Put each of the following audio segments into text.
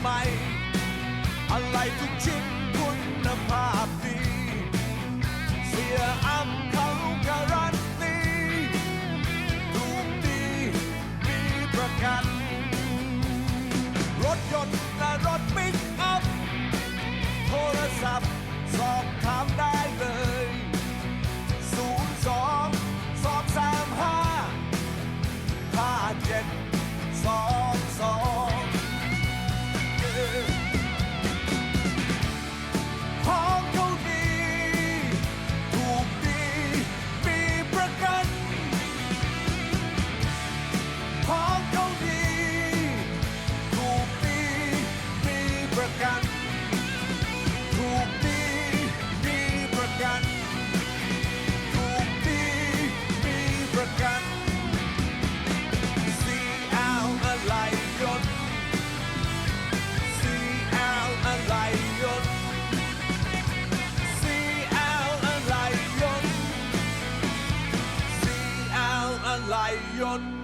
ใหม่อะไรทุกชิ้นคุณภาพดี เสียอัพเขาการันตีถูกดีมีประกัน รถยนต์ อ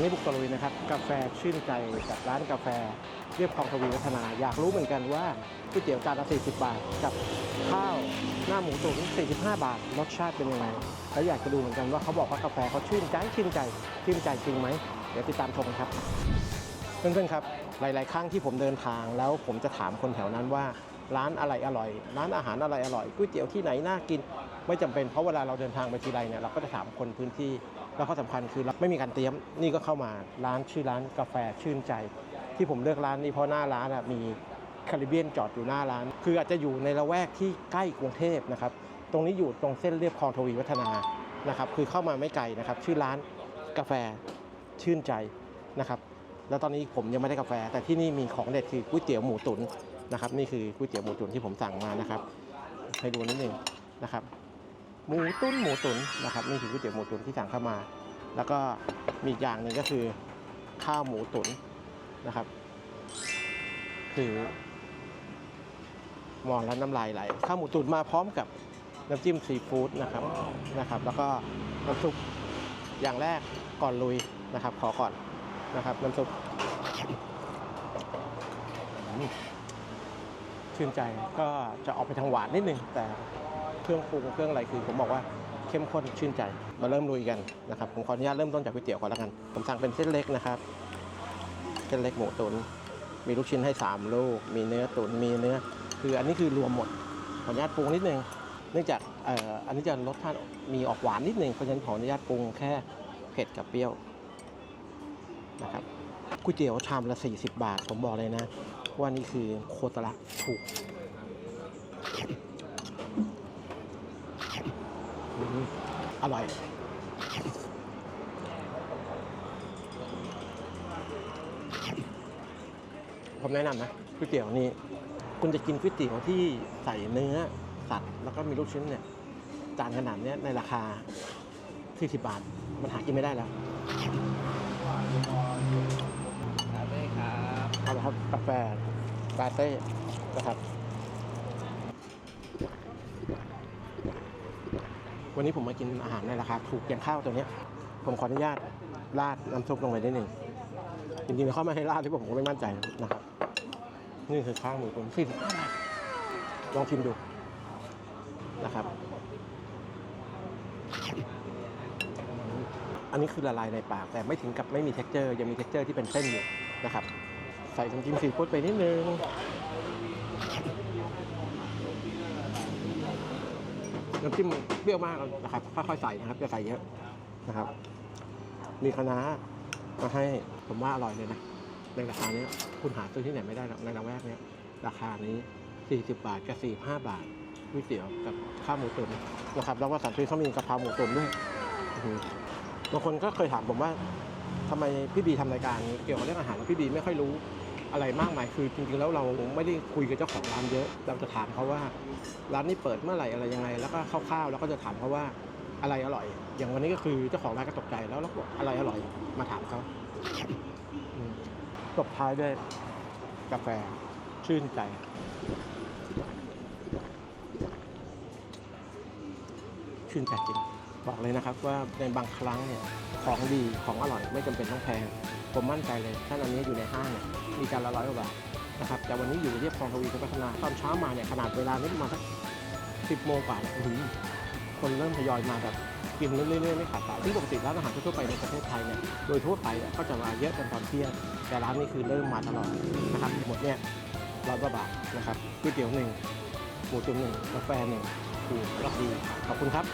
วันนี้บุกตะลุยนะครับกาแฟชื่นใจกับร้านกาแฟเรียบคลองทวีวัฒนา อยากรู้เหมือนกันว่าก๋วยเตี๋ยวจานละ 40 บาท กับข้าวหน้าหมูตุ๋น45 บาท รสชาติเป็นยังไง แล้วอยากจะดูเหมือนกันว่าเขาบอกว่ากาแฟเขาชื่นใจชื่นใจชื่นใจจริงไหม เดี๋ยวติดตามชมครับ เพื่อนๆครับ หลาย ๆ ครั้งที่ผมเดินทางแล้วผมจะถามคนแถวนั้นว่าร้านอะไรอร่อย ร้านอาหารอะไรอร่อยก๋วยเตี๋ยวที่ไหนน่ากิน ไม่จำเป็นเพราะเวลาเราเดินทางไปทีไรเนี่ยเราก็จะถามคนพื้นที่ แล้วข้อสำคัญคือเราไม่มีการเตรียมนี่ก็เข้ามาร้านชื่อร้านกาแฟชื่นใจ ที่ผมเลือกร้านนี้เพราะหน้าร้านมีคาริเบียนจอดอยู่หน้าร้าน คืออาจจะอยู่ในละแวกที่ใกล้กรุงเทพนะครับตรงนี้อยู่ตรงเส้นเรียบคลองทวีวัฒนานะครับคือเข้ามาไม่ไกลนะครับชื่อร้านกาแฟชื่นใจนะครับแล้วตอนนี้ผมยังไม่ได้กาแฟ แต่ที่นี่มีของเด็ดคือก๋วยเตี๋ยวหมูตุ๋นนะครับนี่คือก๋วยเตี๋ยวหมูตุ๋นที่ผมสั่งมานะครับให้ดูนิดนึงนะครับ หมูตุ้นหมูตุ๋นนะครับนี่คือก๋วยเตี๋ยวหมูตุ๋นที่สั่งเข้ามา แล้วก็มีอีกอย่างหนึ่งก็คือข้าวหมูตุ๋นนะครับ คือมองแล้วน้ำลายไหลข้าวหมูตุ๋นมาพร้อมกับน้ำจิ้มซีฟู้ดนะครับนะครับ แล้วก็น้ำซุปอย่างแรกก่อนลุยนะครับ ขอก่อนนะครับน้ำซุปชื่นใจก็จะออกไปทางหวานนิดนึงแต่ รื่องปรุงเครื่องอะไรคือ ผมบอกว่าเข้มข้นชื่นใจ มาเริ่มลุยกันนะครับ ผมขออนุญาตเริ่มต้นจากก๋วยเตี๋ยวก่อนแล้วกัน ผมสั่งเป็นเส้นเล็กนะครับ เส้นเล็กหมูตุนมีลูกชิ้นให้ 3 ลูก มีเนื้อตุนมีเนื้อ คืออันนี้คือรวมหมด ขออนุญาตปรุงนิดนึง เนื่องจากอ,อ,อันนี้จะรสชาติมีออกหวานนิดนึง เพราะฉะนั้นขออนุญาตปรุงแค่เผ็ดกับเปรี้ยวนะครับก๋วยเตี๋ยวชามละ 40 บาท ผมบอกเลยนะ ว่านี่คือโคตรละถูก อืมอร่อย ผมแนะนำนะก๋วยเตี๋ยวนี่คุณจะกินก๋วยเตี๋ยวที่ใส่เนื้อสัตว์แล้วก็มีลูกชิ้นเนี่ย จานขนาดเนี้ยในราคา 40 บาท มันหากินไม่ได้แล้วครับได้ครับเอาละครับกาแฟลาเต้นะครับ วันนี้ผมมากินอาหารในราคาถูกอย่างข้าวตัวนี้ผมขออนุญาตราดน้ำซุปลงไปนิดหนึ่งจริงๆเขาไม่ให้ราดที่ผมก็ไม่มั่นใจนะครับ นี่คือข้าวหมูตุ๋นสี่สิบห้าบาทลองชิมดูนะครับ อันนี้คือละลายในปาก แต่ไม่ถึงกับไม่มี t e x t อร์ ยังมี t e x t อร์ที่เป็นเส้นอยู่นะครับ ใส่น้ำจิ้มซีฟู้ดไปนิดนึง น้ำจิ้มเปรี้ยวมากนะครับค่อยๆใส่นะครับอย่าใส่เยอะนะครับ มีคะน้ามาให้ผมว่าอร่อยเลยนะในราคานี้คุณหาซื้อที่ไหนไม่ได้หรอกในละแวกเนี้ยราคานี้ 40 บาทกับ 45 บาทก๋วยเตี๋ยวกับข้าวหมูตุ๋นนะครับแล้วก็สั่งซื้อเขามีกะเพราหมูตุ๋นด้วยบางคนก็เคยถามผมว่าทำไมพี่บีทำรายการเกี่ยวกับเรื่องอาหารแล้วพี่บีไม่ค่อยรู้ อะไรมากมายคือจริงๆแล้วเราไม่ได้คุยกับเจ้าของร้านเยอะ เราจะถามเขาว่าร้านนี้เปิดเมื่อไหร่อะไรยังไง แล้วก็คร่าวๆแล้วก็จะถามเขาว่าอะไรอร่อย อย่างวันนี้ก็คือเจ้าของร้านก็ตกใจแล้วแล้วบอกอะไรอร่อยมาถามเขาอืมตบท้ายด้วยกาแฟชื่นใจชื่นใจจริงบอกเลยนะครับว่าในบางครั้งเนี่ยของดีของอร่อยไม่จำเป็นต้องแพง ผมมั่นใจเลยถ้าอันนี้อยู่ในห้างเนี่ยมีจานละร้อยกว่าบาทนะครับ แต่วันนี้อยู่เรียบคลองทวีพัฒนาตอนเช้ามาเนี่ยขนาดเวลานี้มาสักสิบโมงกว่าเนี่ยคนเริ่มทยอยมาแบบกินเรื่อยๆไม่ขาดสายที่งปกติร้านอาหารทั่วไปในประเทศไทยเนี่ยโดยทั่วไปก็จะมาเยอะกันตอนเที่ยงแต่ร้านนี้คือเริ่มมาตลอดนะครับหมดเนี่ยร้อยกว่าบาทนะครับก๋วยเตี๋ยวหนึ่งหมูตุ๋นหนึ่งกาแฟหนึ่งถูกและดีขอบคุณครับ